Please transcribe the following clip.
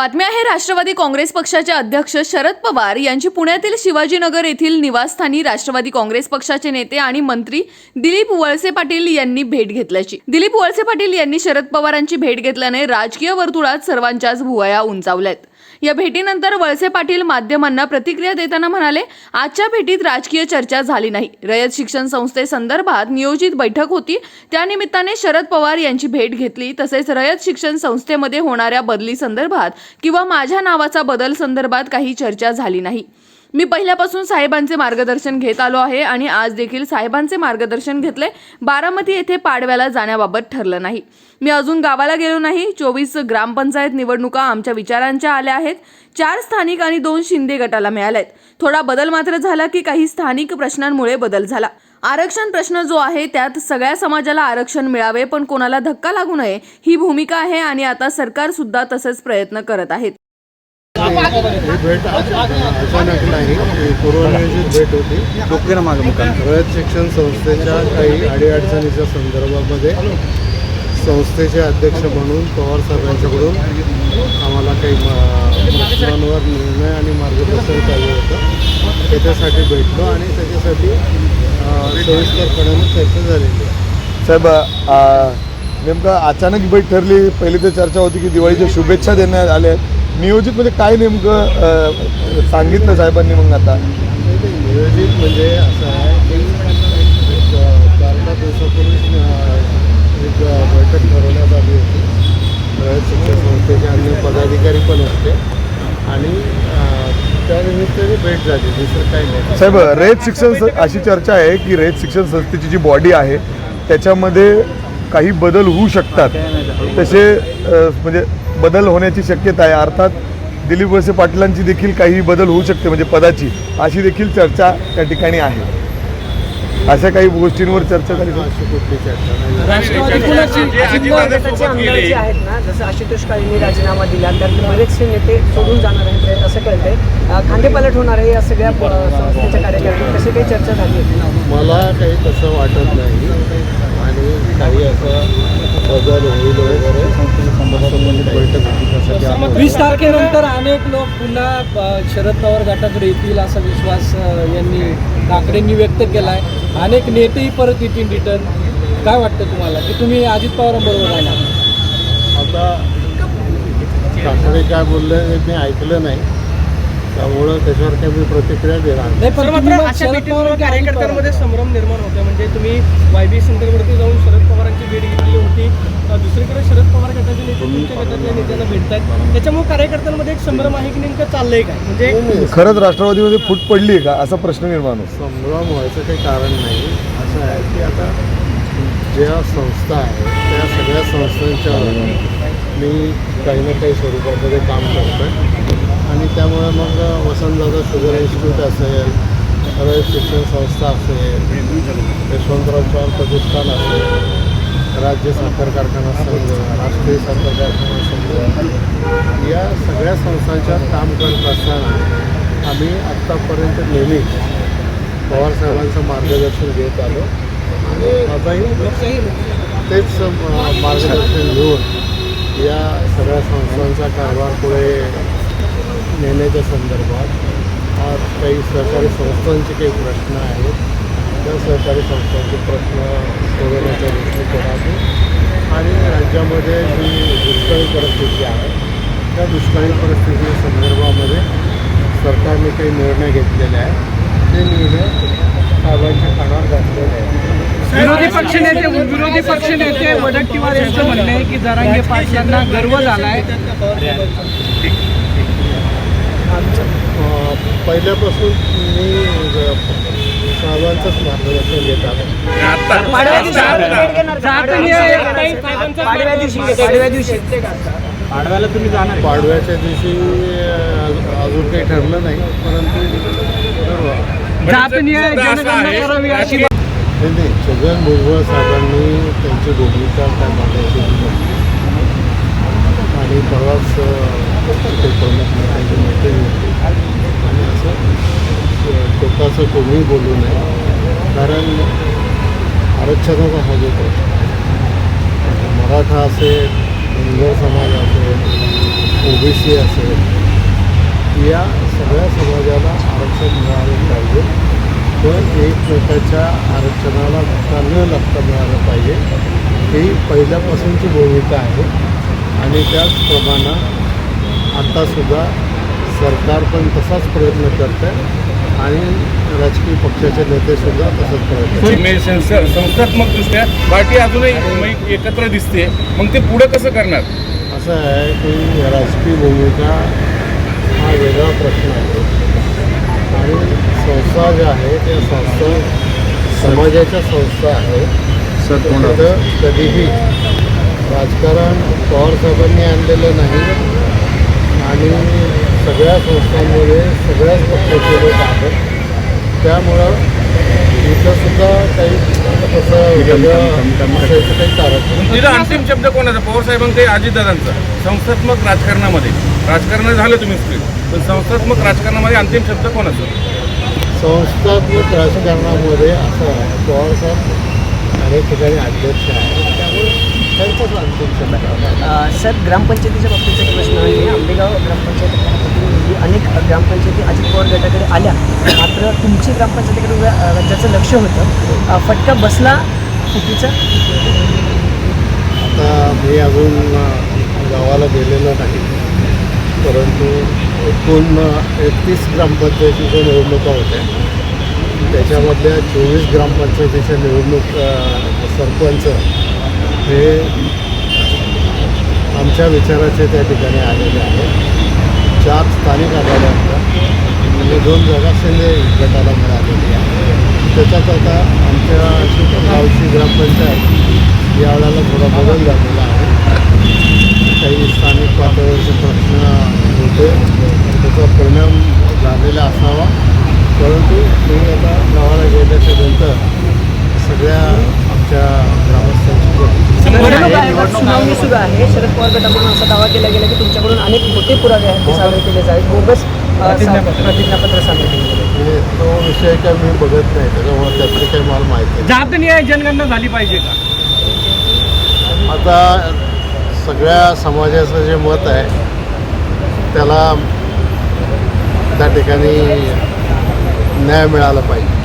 बातमी आहे राष्ट्रवादी काँग्रेस पक्षाचे अध्यक्ष शरद पवार यांची पुण्यातील शिवाजीनगर येथील निवासस्थानी राष्ट्रवादी काँग्रेस पक्षाचे नेते आणि मंत्री दिलीप वळसे पाटील यांनी भेट घेतल्याची. दिलीप वळसे पाटील यांनी शरद पवारांची भेट घेतल्याने राजकीय वर्तुळात सर्वांच्याच भुवया उंचावल्यात. या भेटीनंतर वळसे पाटील माध्यमांना प्रतिक्रिया देताना म्हणाले आजच्या भेटीत राजकीय चर्चा झाली नाही. रयत शिक्षण संस्थेसंदर्भात नियोजित बैठक होती. त्यानिमित्ताने शरद पवार यांची भेट घेतली. तसेच रयत शिक्षण संस्थेमध्ये होणाऱ्या बदली संदर्भात किंवा माझ्या नावाचा बदल संदर्भात काही चर्चा झाली नाही. मी पहिल्यापासून साहेबांचे मार्गदर्शन घेत आलो आहे आणि आज देखील साहेबांचे मार्गदर्शन घेतले. बारामती येथे पाडव्याला जाण्याबाबत ठरलं नाही. मी अजून गावाला गेलो नाही. चोवीस ग्रामपंचायत निवडणुका आमच्या विचारांच्या आल्या आहेत. चार स्थानिक आणि दोन शिंदे गटाला मिळाल्या आहेत थोडा बदल मात्र झाला की काही स्थानिक प्रश्नांमुळे बदल झाला. आरक्षण प्रश्न जो आहे त्यात सगळ्या समाजाला आरक्षण मिळावे पण कोणाला धक्का लागू नये ही भूमिका आहे आणि आता सरकार सुद्धा तसेच प्रयत्न करत आहेत. ही भेट अचानक नाही ही पूर्वनियोजित भेट होती डोक्याला मागं मुकाम रयत शिक्षण संस्थेच्या काही अडीअडचणीच्या संदर्भामध्ये संस्थेचे अध्यक्ष म्हणून पवार साहेबांच्याकडून आम्हाला काही प्रश्नांवर निर्णय आणि मार्गदर्शन चालू होतं त्याच्यासाठी भेटलो आणि त्याच्यासाठी अ, सविस्तरपणे चर्चा झालेली आहे साहेब नेमकं अचानक भेट ठरली. पहिली तर चर्चा होती की दिवाळीच्या शुभेच्छा देण्यात आल्या आहेत. नियोजित म्हणजे काय नेमकं सांगितलं साहेबांनी मग आता? नियोजित म्हणजे असं आहे एक चार पाच एक बैठक ठरवण्यात आली होती. शिक्षण संस्थेचे अन्य पदाधिकारी पण होते. आणि त्यानिमित्ताने भेट झाली. दुसरं काही नाही. साहेब रयत शिक्षण अशी चर्चा आहे की रयत शिक्षण संस्थेची जी बॉडी आहे त्याच्यामध्ये काही बदल होऊ शकतात. तसे म्हणजे बदल होण्याची शक्यता आहे. अर्थात दिलीप वळसे पाटलांची देखील काही बदल होऊ शकते म्हणजे पदाची अशी देखील चर्चा त्या ठिकाणी आहे. अशा काही गोष्टींवर चर्चा झाली आहेत ना. जसं आशुतोष काळेंनी राजीनामा दिला त्यात बरेचसे नेते सोडून जाणार आहेत असं कळतंय. खांदेपालट होणार आहे या सगळ्या संस्थेच्या कार्यकर्त्यांनी. तशी काही चर्चा झाली होती मला काही तसं वाटत नाही. आणि काही असं वीस तारखेनंतर अनेक लोक पुन्हा शरद पवार गटाकडे येतील असा विश्वास यांनी ठाकरेंनी व्यक्त केला आहे अनेक नेतेही परत येतील रिटर्न. काय वाटतं तुम्हाला? की तुम्ही अजित पवारांबरोबर राहणार? आता ठाकरे काय बोलले मी ऐकलं नाही. त्यामुळं त्याच्यावर काही मी प्रतिक्रिया देणार नाही. तुम्ही मात्र अशा भेटीमुळे कार्यकर्त्यांमध्ये? संभ्रम निर्माण होतो म्हणजे तुम्ही वायबी सेंटरवरती जाऊन शरद पवारांची भेट घेतली होती. अ, दुसरीकडे शरद पवार गटाचे नेते तुमच्या गटातल्या नेत्यांना भेटतायत. त्याच्यामुळे कार्यकर्त्यांमध्ये एक संभ्रम आहे की नेमकं चाललंय काय? म्हणजे नाही, नाही, खरंच राष्ट्रवादीमध्ये फूट पडली आहे का? असा प्रश्न निर्माण होतो. संभ्रम व्हायचं काही कारण नाही. असं आहे की आता ज्या संस्था आहेत त्या सगळ्या संस्थांच्या मी काही ना काही स्वरूपामध्ये काम करतो आहे आणि त्यामुळे मग वसंतदादा शुगर इन्स्टिट्यूट असेल रयत शिक्षण संस्था असेल यशवंतराव चव्हाण प्रतिष्ठान असेल राज्य साखर कारखाना संघ राष्ट्रीय साखर कारखाना संघ या सगळ्या संस्थांच्या काम करत असताना आम्ही आत्तापर्यंत नेहमीच पवारसाहेबांचं मार्गदर्शन घेत आलो. आणि आताही तेच मार्गदर्शन घेऊन या सगळ्या संस्थांचा कारभार पुढे नेण्याच्या संदर्भात आज काही सहकारी संस्थांचे काही प्रश्न आहेत. त्या सहकारी संस्थांचे प्रश्न सोडवण्याच्या दृष्टिकोनातून आणि राज्यामध्ये जी दुष्काळी परिस्थिती आहे त्या दुष्काळी परिस्थिती संदर्भामध्ये सरकारने काही निर्णय घेतलेले आहेत. ते निर्णय साहेबांच्या कानावर घातलेले आहेत. विरोधी पक्षनेते विरोधी पक्षनेते वडट्टीवार यांचं म्हणणं आहे की जरांगे पाटलांना गर्व झाला आहे पहिल्यापासून मी साहेबांचंच मार्गदर्शन घेत आलो पाडव्याला तुम्ही जाणार पाडव्याच्या दिवशी अजून काही ठरलं नाही परंतु नाही छगन भुजबळ साहेबांनी त्यांची भूमिका काय मांडायची. आणि परवाच अं, ते प्रमुख नेत्यांचे नेते होते आणि असं असं कोणीही बोलू नये. कारण आरक्षणाचा हा जो प्रश्न मराठा असेल धनगर समाज असेल ओबीसी सी असेल या सगळ्या समाजाला आरक्षण मिळालं पाहिजे. पण एकमेकाच्या आरक्षणाला धक्का न लागता मिळालं पाहिजे. ही पहिल्यापासूनची भूमिका आहे. आणि त्याचप्रमाणे आत्तासुद्धा सरकार पण तसाच प्रयत्न करत आहे आणि राजकीय पक्षाचे नेतेसुद्धा तसाच प्रयत्न करतात. मे संस्था- संस्थात्मक पार्टी अजूनही एकत्र दिसते मग ते पुढे कसं करणार? असं आहे की राजकीय भूमिका हा वेगळा प्रश्न आहे. आणि संस्था ज्या आहे त्या संस्था समाजाच्या संस्था आहेत. कधीही राजकारण पवारसाहेबांनी आणलेलं नाही. आणि सगळ्या संस्थांमध्ये सगळ्याच पक्षाचे लोक आहेत. त्यामुळं इथं सुद्धा काही तसं वेगळं असायचं काही कारण अंतिम शब्द कोणाचा? पवारसाहेबांचा काही अजितदादांचा? संस्थात्मक राजकारणामध्ये. राजकारण झालं तुम्ही स्त्री पण संस्थात्मक राजकारणामध्ये अंतिम शब्द कोणाचा? संस्थात्मक राजकारणामध्ये असं आहे पवारसाहेब अनेक ठिकाणी अध्यक्ष आहे. सर ग्रामपंचायतीच्या बाबतीचा एक प्रश्न आहे. आंबेगाव ग्रामपंचायत अनेक ग्रामपंचायती अजित पवार गटाकडे आल्या. मात्र तुमची ग्रामपंचायतीकडे राज्याचं लक्ष होतं फटका बसला चुकीचा? आता मी अजून गावाला गेलेलो नाही. परंतु एकूण एकतीस ग्रामपंचायतीच्या निवडणुका होत्या. त्याच्यामधल्या चोवीस ग्रामपंचायतीच्या निवडणूक सरपंच हे आमच्या विचाराचे त्या ठिकाणी आलेले आहेत. चार स्थानिक आघाड्या म्हणजे दोन जागा शिंदे गटाला मिळालेली आहे त्याच्यात आता आमच्या गावची ग्रामपंचायत या वेळेला थोडा बदल झालेला आहे. काही स्थानिक पातळीवरचे प्रश्न होते. त्याचा परिणाम झालेला असावा. परंतु मी आता गावाला गेल्याच्यानंतर सगळ्या आमच्या ग्रामस्थांची प्रतिक्रिया निवडणूक आयोगात सुनावणी सुरू आहे. शरद पवार गटाकडून असा दावा केला गेला की तुमच्याकडून अनेक खोटे पुरावे आहेत ते सादर केले जाईल बोगस प्रतिज्ञापत्र. सादर केले गेले म्हणजे तो विषय काय मी बघत नाही. त्याच्यामुळे त्यातली काही मला माहिती नाही. जात न्याय जनगणना झाली पाहिजे का? आता सगळ्या समाजाचं जे मत आहे त्याला त्या ठिकाणी न्याय मिळाला पाहिजे.